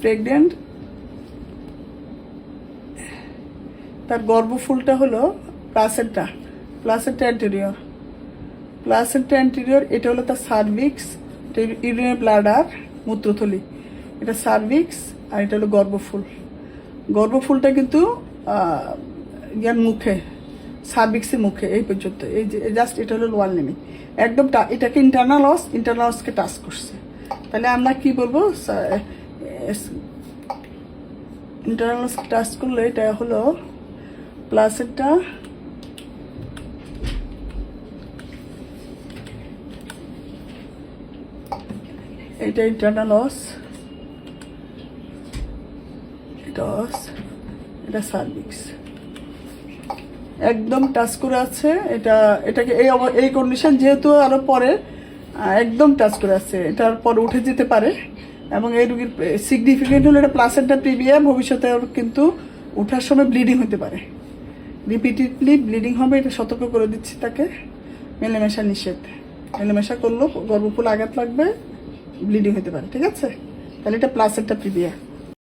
Pregnant তার গর্ভফুলটা হলো placenta placenta anterior placenta anterior এটা হলো তার সার্ভিক্স ইউরিনের ব্লাডার মূত্রথলি। এটা সার্ভিক্স আর এটা হলো গর্ভফুল। গর্ভফুলটা কিন্তু ইয়ার মুখে সার্ভিক্সের মুখে, এই পর্যন্ত। এই যে জাস্ট এটা হলো লোয়ার নেমে একদম এটাকে ইন্টারনাল অস ইন্টারনাল অসকে টাচ করছে। তাহলে আমরা কি বলব? ইন্টারনাল টাচ করলে এটা হলো প্লাসেন্টা এটা ইন্টারনাল এটা অস সার্ভিক্স একদম টাচ করে আছে, এটা, এটাকে এই এই কন্ডিশন যেহেতু আরও পরে একদম টাচ করে আছে, এটার পর উঠে যেতে পারে। এবং এই রুগীর সিগনিফিকেন্ট হলো এটা প্লাসেন্টা প্রিভিয়া ভবিষ্যতে ওর কিন্তু ওঠার সময় ব্লিডিং হতে পারে। রিপিটেডলি ব্লিডিং হবে, এটা সতর্ক করে দিচ্ছি তাকে। মেলেমেশা নিষেধ। মেলেমেশা করলেও গর্ভফুল আঘাত লাগবে ব্লিডিং হতে পারে, ঠিক আছে? তাহলে এটা প্লাসেন্টা প্রিভিয়া